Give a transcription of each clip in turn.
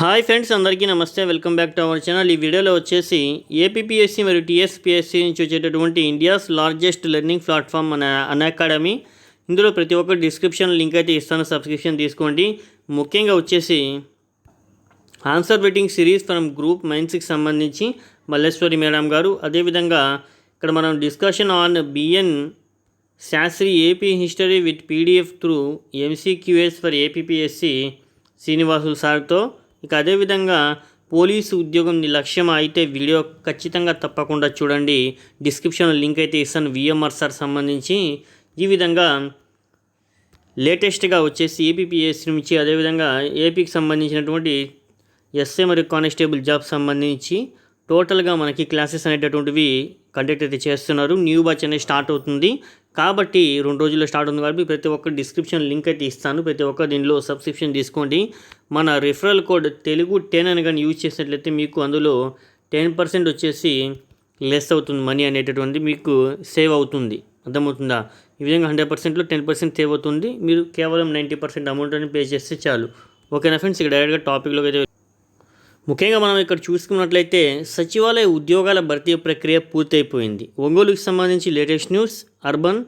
Hi friends అందరికీ నమస్తే. Welcome back to our channel. ఈ వీడియోలో వచ్చేసి ఏపీపీఎస్సీ మరియు టీఎస్పీఎస్సీ నుంచి వచ్చేటటువంటి ఇండియాస్ లార్జెస్ట్ లెర్నింగ్ ప్లాట్ఫామ్ అనే అన్ అకాడమీ. ఇందులో ప్రతి ఒక్కరు డిస్క్రిప్షన్ లింక్ అయితే ఇస్తాను. సబ్స్క్రిప్షన్ తీసుకోండి. ముఖ్యంగా వచ్చేసి answer waiting series from group మైన్స్కి సంబంధించి మల్లేశ్వరి మేడం గారు. అదేవిధంగా ఇక్కడ మనం discussion on BN Sastri AP history with PDF through MCQs for APPSC Srinivasulu సార్తో ఇక అదేవిధంగా పోలీసు ఉద్యోగం నీ లక్ష్యం అయితే వీడియో ఖచ్చితంగా తప్పకుండా చూడండి. డిస్క్రిప్షన్లో లింక్ అయితే ఇస్తాను. విఎంఆర్ సార్ సంబంధించి ఈ విధంగా లేటెస్ట్గా వచ్చేసి ఏపీఎస్సి నుంచి అదేవిధంగా ఏపీకి సంబంధించినటువంటి ఎస్ఏ మరియు కానిస్టేబుల్ జాబ్ సంబంధించి టోటల్గా మనకి క్లాసెస్ అనేటటువంటివి కండక్ట్ అయితే చేస్తున్నారు. న్యూ బ్యాచ్ అనేది స్టార్ట్ అవుతుంది. కాబట్టి రెండు రోజుల్లో స్టార్ట్ ఉంది కాబట్టి ప్రతి ఒక్క డిస్క్రిప్షన్ లింక్ అయితే ఇస్తాను. ప్రతి ఒక్క దీనిలో సబ్స్క్రిప్షన్ తీసుకోండి. మన రిఫరల్ కోడ్ తెలుగు టెన్ అని కానీ యూజ్ చేసినట్లయితే మీకు అందులో టెన్ పర్సెంట్ వచ్చేసి లెస్ అవుతుంది మనీ అనేటటువంటి మీకు సేవ్ అవుతుంది. అర్థమవుతుందా? ఈ విధంగా హండ్రెడ్ పర్సెంట్లో టెన్ పర్సెంట్ సేవ్ అవుతుంది. మీరు కేవలం నైంటీ పర్సెంట్ అమౌంట్ అని పే చేస్తే చాలు. ఓకేనా ఫ్రెండ్స్ ఇక్కడ డైరెక్ట్గా టాపిక్లోకి అయితే ముఖ్యంగా మనం ఇక్కడ చూసుకున్నట్లయితే సచివాలయ ఉద్యోగాల భర్తీ ప్రక్రియ పూర్తయిపోయింది. ఒంగోలుకి సంబంధించి లేటెస్ట్ న్యూస్ అర్బన్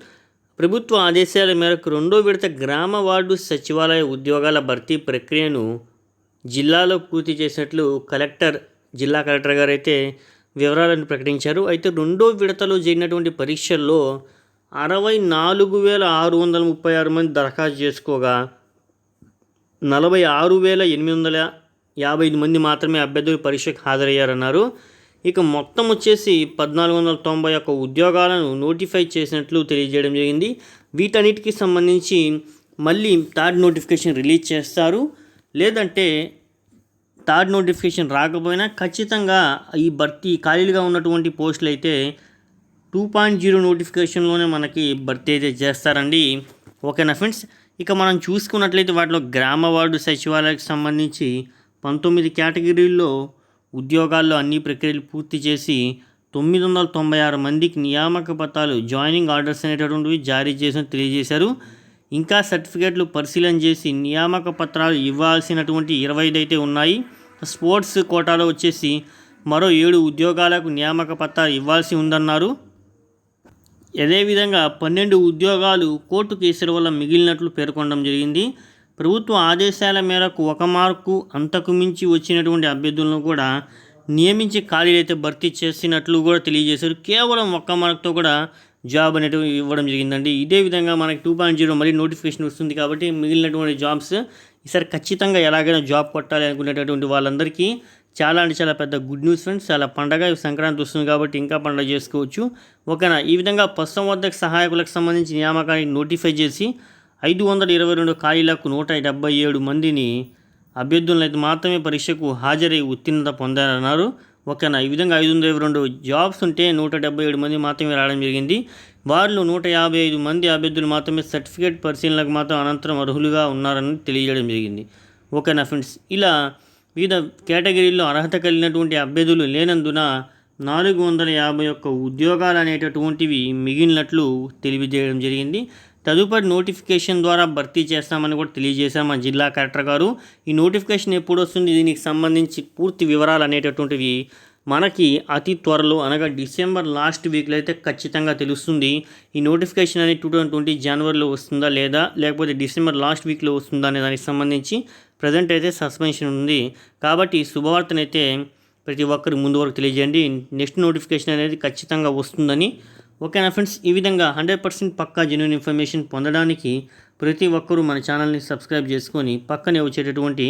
ప్రభుత్వ ఆదేశాల మేరకు రెండో విడత గ్రామ వార్డు సచివాలయ ఉద్యోగాల భర్తీ ప్రక్రియను జిల్లాలో పూర్తి చేసినట్లు కలెక్టర్ జిల్లా కలెక్టర్ గారు అయితే వివరాలను ప్రకటించారు. అయితే రెండో విడతలో జరిగినటువంటి పరీక్షల్లో అరవై నాలుగు వేల ఆరు వందల ముప్పై ఆరు మంది దరఖాస్తు చేసుకోగా నలభై ఆరు వేల ఎనిమిది వందల యాభై ఐదు మంది మాత్రమే అభ్యర్థులు పరీక్షకు హాజరయ్యారన్నారు. ఇక మొత్తం వచ్చేసి పద్నాలుగు వందల తొంభై ఒక్క ఉద్యోగాలను నోటిఫై చేసినట్లు తెలియజేయడం జరిగింది. వీటన్నిటికి సంబంధించి మళ్ళీ థర్డ్ నోటిఫికేషన్ రిలీజ్ చేస్తారు. లేదంటే థర్డ్ నోటిఫికేషన్ రాకపోయినా ఖచ్చితంగా ఈ భర్తీ ఖాళీలుగా ఉన్నటువంటి పోస్టులు అయితే టూ పాయింట్ జీరో నోటిఫికేషన్లోనే మనకి భర్తీ అయితే చేస్తారండి. ఓకేనా ఫ్రెండ్స్? ఇక మనం చూసుకున్నట్లయితే వాటిలో గ్రామ వార్డు సచివాలయాలకు సంబంధించి పంతొమ్మిది కేటగిరీల్లో ఉద్యోగాల్లో అన్ని ప్రక్రియలు పూర్తి చేసి తొమ్మిది వందల తొంభై ఆరు మందికి నియామక పత్రాలు జాయినింగ్ ఆర్డర్స్ అనేటటువంటివి జారీ చేసిన తెలియజేశారు. ఇంకా సర్టిఫికేట్లు పరిశీలన చేసి నియామక పత్రాలు ఇవ్వాల్సినటువంటి ఇరవై ఐదు అయితే ఉన్నాయి. స్పోర్ట్స్ కోటాలో వచ్చేసి మరో ఏడు ఉద్యోగాలకు నియామక పత్రాలు ఇవ్వాల్సి ఉందన్నారు. అదేవిధంగా పన్నెండు ఉద్యోగాలు కోర్టు కేసుల వల్ల మిగిలినట్లు పేర్కొనడం జరిగింది. ప్రభుత్వ ఆదేశాల మేరకు ఒక మార్కు అంతకు మించి వచ్చినటువంటి అభ్యర్థులను కూడా నియమించి ఖాళీలు అయితే భర్తీ చేసినట్లు కూడా తెలియజేశారు. కేవలం ఒక్క మార్క్తో కూడా జాబ్ అనేటివి ఇవ్వడం జరిగిందండి. ఇదే విధంగా మనకి టూ పాయింట్ జీరో మళ్ళీ నోటిఫికేషన్ వస్తుంది కాబట్టి మిగిలినటువంటి జాబ్స్ ఈసారి ఖచ్చితంగా ఎలాగైనా జాబ్ కొట్టాలి అనుకునేటటువంటి వాళ్ళందరికీ చాలా అంటే చాలా పెద్ద గుడ్ న్యూస్ ఫ్రెండ్స్. చాలా పండగ సంక్రాంతి వస్తుంది కాబట్టి ఇంకా పండగ చేసుకోవచ్చు. ఓకేనా? ఈ విధంగా పశుసంవర్ధక సహాయకులకు సంబంధించి నియామకాన్ని నోటిఫై చేసి ఐదు వందల ఇరవై రెండు ఖాళీలకు నూట డెబ్బై ఏడు మందిని అభ్యర్థులను అయితే మాత్రమే పరీక్షకు హాజరై ఉత్తీర్ణత పొందారన్నారు. ఓకేనా ఈ విధంగా ఐదు వందల ఇరవై రెండు జాబ్స్ ఉంటే నూట డెబ్బై ఏడు మంది మాత్రమే రావడం జరిగింది. వారిలో నూట యాభై ఐదు మంది అభ్యర్థులు మాత్రమే సర్టిఫికేట్ పరిశీలనకు మాత్రం అనంతరం అర్హులుగా ఉన్నారని తెలియజేయడం జరిగింది. ఓకేనా ఫ్రెండ్స్ ఇలా వివిధ కేటగిరీల్లో అర్హత కలిగినటువంటి అభ్యర్థులు లేనందున నాలుగు వందల యాభై ఒక్క ఉద్యోగాలు అనేటటువంటివి మిగిలినట్లు తెలియజేయడం జరిగింది. తదుపరి నోటిఫికేషన్ ద్వారా భర్తీ చేస్తామని కూడా తెలియజేశారు మా జిల్లా కలెక్టర్ గారు. ఈ నోటిఫికేషన్ ఎప్పుడు వస్తుంది? దీనికి సంబంధించి పూర్తి వివరాలు అనేటటువంటివి మనకి అతి త్వరలో అనగా డిసెంబర్ లాస్ట్ వీక్లో అయితే ఖచ్చితంగా తెలుస్తుంది. ఈ నోటిఫికేషన్ అనేది టూ థౌజండ్ ట్వంటీ జనవరిలో వస్తుందా లేదా? లేకపోతే డిసెంబర్ లాస్ట్ వీక్లో వస్తుందా అనే దానికి సంబంధించి ప్రజెంట్ అయితే సస్పెన్షన్ ఉంది. కాబట్టి శుభవార్తనైతే ప్రతి ఒక్కరికి ముందు వరకు తెలియజేయండి. నెక్స్ట్ నోటిఫికేషన్ అనేది ఖచ్చితంగా వస్తుందని ఓకేనా ఫ్రెండ్స్? ఈ విధంగా హండ్రెడ్ పర్సెంట్ పక్కా జెన్యున్ ఇన్ఫర్మేషన్ పొందడానికి ప్రతి ఒక్కరూ మన ఛానల్ని సబ్స్క్రైబ్ చేసుకొని పక్కనే వచ్చేటటువంటి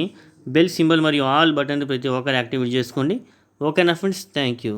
బెల్ సింబల్ మరియు ఆల్ బటన్ ప్రతి ఒక్కరు యాక్టివేట్ చేసుకోండి. ఓకేనా ఫ్రెండ్స్? Thank you.